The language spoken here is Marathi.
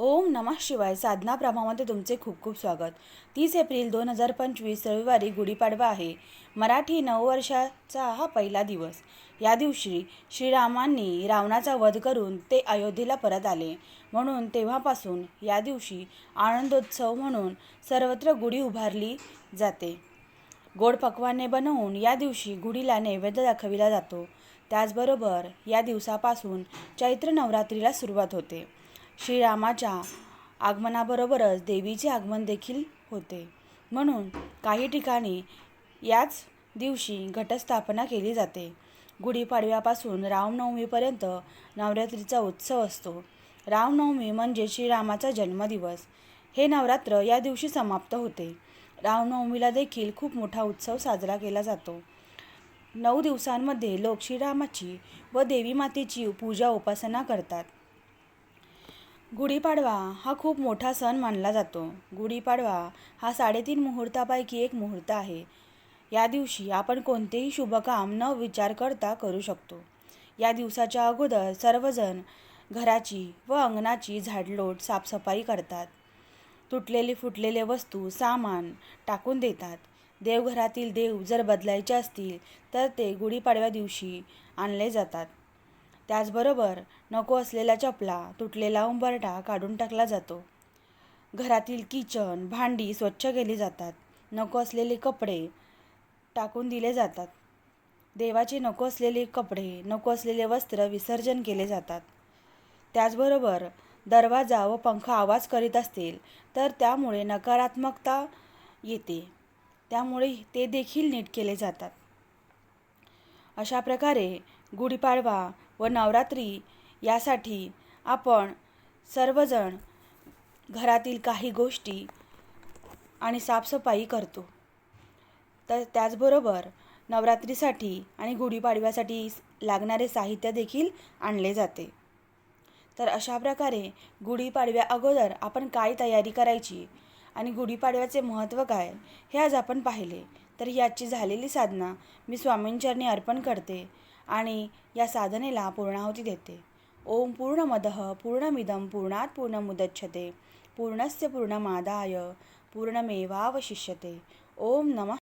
ओम नमः शिवाय साधना प्रभामध्ये तुमचे खूप खूप स्वागत. तीस एप्रिल दोन हजार पंचवीस रविवारी गुढीपाडवा आहे. मराठी नववर्षाचा हा पहिला दिवस. या दिवशी श्रीरामांनी रावणाचा वध करून ते अयोध्येला परत आले. म्हणून तेव्हापासून या दिवशी आनंदोत्सव म्हणून सर्वत्र गुढी उभारली जाते. गोड पक्वाने बनवून या दिवशी गुढीला नैवेद्य दाखविला जातो. त्याचबरोबर या दिवसापासून चैत्र नवरात्रीला सुरुवात होते. श्रीरामाच्या आगमनाबरोबरच देवीचे आगमन देखील होते. म्हणून काही ठिकाणी याच दिवशी घटस्थापना केली जाते. गुढीपाडव्यापासून रामनवमीपर्यंत नवरात्रीचा उत्सव असतो. रामनवमी म्हणजे श्रीरामाचा जन्मदिवस. हे नवरात्र या दिवशी समाप्त होते. रामनवमीला देखील खूप मोठा उत्सव साजरा केला जातो. नऊ दिवसांमध्ये लोक श्रीरामाची व देवी मातेची पूजा उपासना करतात. गुढीपाडवा हा खूप मोठा सण मानला जातो. गुढीपाडवा हा साडेतीन मुहूर्तापैकी एक मुहूर्त आहे. या दिवशी आपण कोणतेही शुभकाम न विचार करता करू शकतो. या दिवसाच्या अगोदर सर्वजण घराची व अंगणाची झाडलोट साफसफाई करतात. तुटलेले फुटलेले वस्तू सामान टाकून देतात. देवघरातील देव जर बदलायचे असतील तर ते गुढीपाडव्या दिवशी आणले जातात. त्याचबरोबर नको असलेल्या चपला तुटलेला उंबरठा काढून टाकला जातो. घरातील किचन भांडी स्वच्छ केली जातात. नको असलेले कपडे टाकून दिले जातात. देवाचे नको असलेले कपडे नको असलेले वस्त्र विसर्जन केले जातात. त्याचबरोबर दरवाजा व पंखा आवाज करीत असतील तर त्यामुळे नकारात्मकता येते. त्यामुळे ते देखील नीट केले जातात. अशा प्रकारे गुढीपाडवा व नवरात्री यासाठी आपण सर्वजण घरातील काही गोष्टी आणि साफसफाई करतो. तर त्याचबरोबर नवरात्रीसाठी आणि गुढीपाडव्यासाठी लागणारे साहित्य देखील आणले जाते. तर अशा प्रकारे गुढीपाडव्या अगोदर आपण काय तयारी करायची आणि गुढीपाडव्याचे महत्त्व काय हे आज आपण पाहिले. तर ही आजची झालेली साधना मी स्वामींचरणी अर्पण करते. आणि या साधनेला पूर्णाहुती देते. ओम पूर्णमदः पूर्णमिदं पूर्णात पूर्णमुदच्छते. पूर्णस्य पूर्णमादाय पूर्णमेवावशिष्यते. ओम नमः